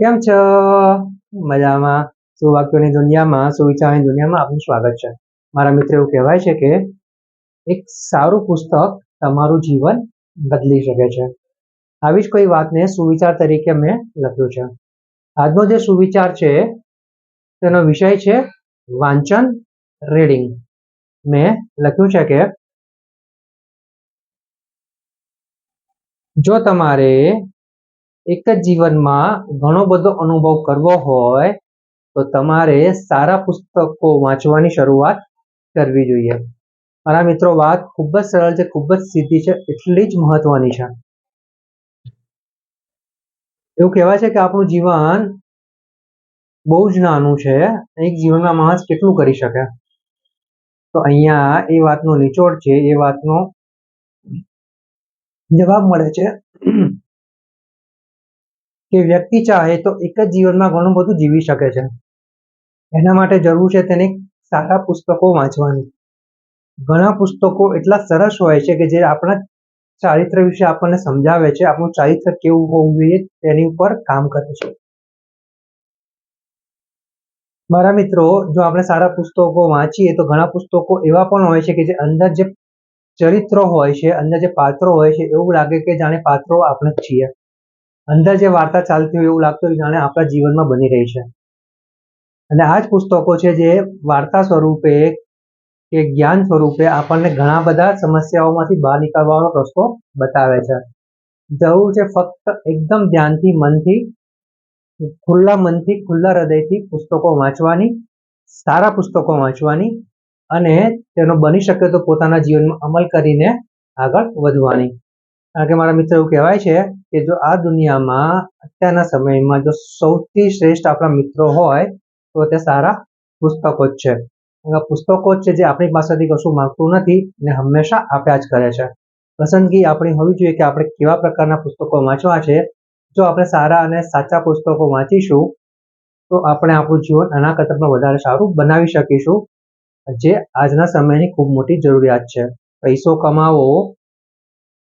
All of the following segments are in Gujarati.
કેમ છો? મજામાં. સુવાક્યોની દુનિયામાં, સુવિચારની દુનિયામાં આપનું સ્વાગત છે. મારા મિત્ર એવું કહેવાય છે કે એક સારું પુસ્તક તમારું જીવન બદલી શકે છે. આવી જ કોઈ વાતને સુવિચાર તરીકે મેં લખ્યું છે. આજનો જે સુવિચાર છે, તેનો વિષય છે વાંચન રીડિંગ મેં લખ્યું છે કે જો તમારે એક જ જીવનમાં ઘણો બધો અનુભવ કરવો હોય, તો તમારે સારા પુસ્તકો વાંચવાની શરૂઆત કરવી જોઈએ. મારા મિત્રો, વાત ખૂબ જ સરળ છે, ખૂબ જ સીધી છે, એટલી જ મહત્વની છે. એવું કહેવાય છે કે આપણું જીવન બહુ જ નાનું છે, એક જીવનમાં માણસ કેટલું કરી શકે? તો અહીંયા એ વાતનો નિચોડ છે, એ વાતનો જવાબ મળે છે. કે વ્યક્તિ ચાહે તો એક જ જીવનમાં ઘણું બધું જીવી શકે છે. એના માટે જરૂર છે તેને સારા પુસ્તકો વાંચવાની. ઘણા પુસ્તકો એટલા સરસ હોય છે કે જે આપણા ચારિત્ર વિશે આપણને સમજાવે છે. આપણું ચારિત્ર કેવું હોવું જોઈએ તેની ઉપર કામ કરે છે. મારા મિત્રો, જો આપણે સારા પુસ્તકો વાંચીએ તો ઘણા પુસ્તકો એવા પણ હોય છે કે જે અંદર જે ચરિત્રો હોય છે, અંદર જે પાત્રો હોય છે, એવું લાગે કે જાણે પાત્રો આપણે છીએ. અંદર જે વાર્તા ચાલતી હોય એવું લાગતું હોય જાણે આપણા જીવનમાં બની રહી છે. અને આ જ પુસ્તકો છે જે વાર્તા સ્વરૂપે, કે જ્ઞાન સ્વરૂપે આપણને ઘણા બધા સમસ્યાઓમાંથી બહાર નીકળવાનો રસ્તો બતાવે છે. જરૂર છે ફક્ત એકદમ ધ્યાનથી, મનથી, ખુલ્લા મનથી, ખુલ્લા હૃદયથી પુસ્તકો વાંચવાની, સારા પુસ્તકો વાંચવાની અને તેનો બની શકે તો પોતાના જીવનમાં અમલ કરીને આગળ વધવાની. કારણ કે મારા મિત્ર એવું કહેવાય છે કે જો આ દુનિયામાં અત્યારના સમયમાં જો સૌથી શ્રેષ્ઠ આપણા મિત્રો હોય, તો તે સારા પુસ્તકો જ છે. પુસ્તકો જ છે જે આપણી પાસેથી કશું માંગતું નથી અને હંમેશા આપ્યા જ કરે છે. પસંદગી આપણી હોવી જોઈએ કે આપણે કેવા પ્રકારના પુસ્તકો વાંચવા છે. જો આપણે સારા અને સાચા પુસ્તકો વાંચીશું, તો આપણે આપણું જીવન આના કરતાં વધારે સારું બનાવી શકીશું. જે આજના સમયની ખૂબ મોટી જરૂરિયાત છે. પૈસો કમાવો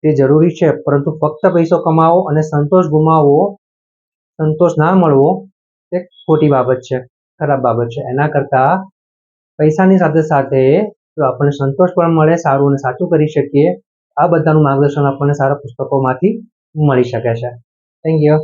તે જરૂરી છે. પરંતુ ફક્ત પૈસો કમાવો અને સંતોષ ગુમાવવો, સંતોષ ના મળવો, તે ખોટી બાબત છે, ખરાબ બાબત છે. એના કરતાં પૈસાની સાથે સાથે જો આપણને સંતોષ પણ મળે, સારું અને સાચું કરી શકીએ, આ બધાનું માર્ગદર્શન આપણને સારા પુસ્તકોમાંથી મળી શકે છે. Thank you